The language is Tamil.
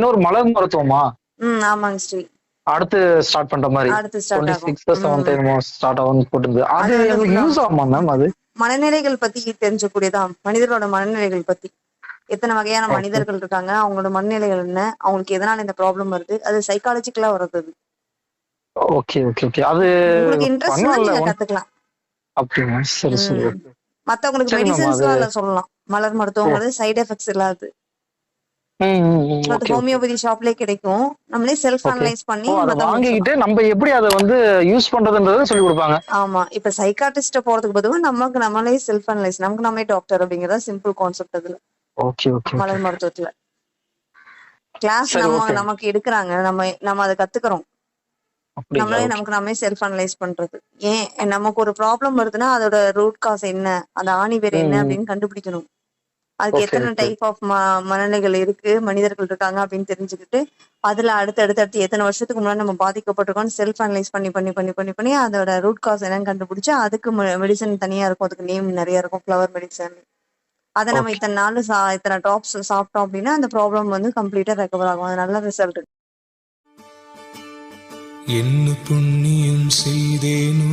இன்னொரு மலர் மருத்துவமா? ஆமாங்க ஸ்ரீ. அடுத்து ஸ்டார்ட் பண்ற மாதிரி. அடுத்து ஸ்டார்ட் ஆகும். போட்டுருந்தது. அது யூஸ் ஆகுமா மேம் அது? மனநிலைகள் பத்தி தெரிஞ்சக்கூடியதான் மனிதரோட மனநிலைகள் பத்தி. எத்தனை வகையான. மனிதர்கள் இருக்காங்க? அவங்களோட மனநிலைகள் என்ன? அவங்களுக்கு எதனால இந்த ப்ராப்ளம் வருது? அது சைக்காலஜிக்கலா வருது. ஓகே ஓகே ஓகே அது உங்களுக்கு இன்ட்ரெஸ்ட் நீங்க கத்துக்கலாம். அப்படிங்க சரி சரி. மத்தவங்களுக்கு மெடிசன்ஸ்லாம் சொல்லலாம். மலர் மருத்துவங்கிறது சைடு எஃபெக்ட்ஸ் இல்லாது அது ஹோமியோபதி ஷாப்லயே கிடைக்கும். நம்மளே செல்ஃப். அனலைஸ் பண்ணி வாங்கிக்கிட்டு நம்ம எப்படி அதை வந்து யூஸ் பண்றதுன்றத சொல்லி கொடுப்பாங்க. ஆமா இப்ப சைக்காட்டிஸ்ட போறதுக்கு பதிலா நமக்கு நம்மளே செல்ஃப் அனலைஸ் நமக்கு நம்மளே டாக்டர் அப்படிங்கறத சிம்பிள் கான்செப்ட் அதுல. ஓகே ஓகே மலர் மருத்துவத்துல. கிளாஸ் நம்ம. நமக்கு எடுக்கிறாங்க நம்ம நம்ம அதை கத்துக்கிறோம். நம்மளே நமக்கு நாமே செல்ஃப் அனலைஸ் பண்றது. ஏன் நமக்கு ஒரு ப்ராப்ளம் வருதுன்னா அதோட ரூட் காஸ் என்ன? அந்த ஆணி வேர் என்ன. அப்படின்னு கண்டுபிடிக்கணும். அதுக்கு எத்தனை. டைப் ஆஃப் மனநிலைகள் இருக்கு மனிதர்கள் இருக்காங்க அப்படின்னு தெரிஞ்சுக்கிட்டு அதுல அடுத்து அடுத்து அடுத்து எத்தனை வருஷத்துக்கு முன்னாடி நம்ம பாதிக்கப்பட்டிருக்கோம்னு செல்ஃப் அனலைஸ் பண்ணி பண்ணி பண்ணி பண்ணி பண்ணி அதோட ரூட் காஸ் என்னன்னு கண்டுபிடிச்சு அதுக்கு மெடிசன் தனியா இருக்கும் அதுக்கு நேம் நிறைய இருக்கும் ஃப்ளவர் மெடிசன் அதை நம்ம. இத்தனை நாள் சா- இத்தனை டாப்ஸ் சாப்பிட்டோம் அப்படின்னா அந்த ப்ராப்ளம் வந்து கம்ப்ளீட்டா ரெக்கவர் ஆகும் அது நல்ல ரிசல்ட் என்ன புண்ணியம் செய்தேனோ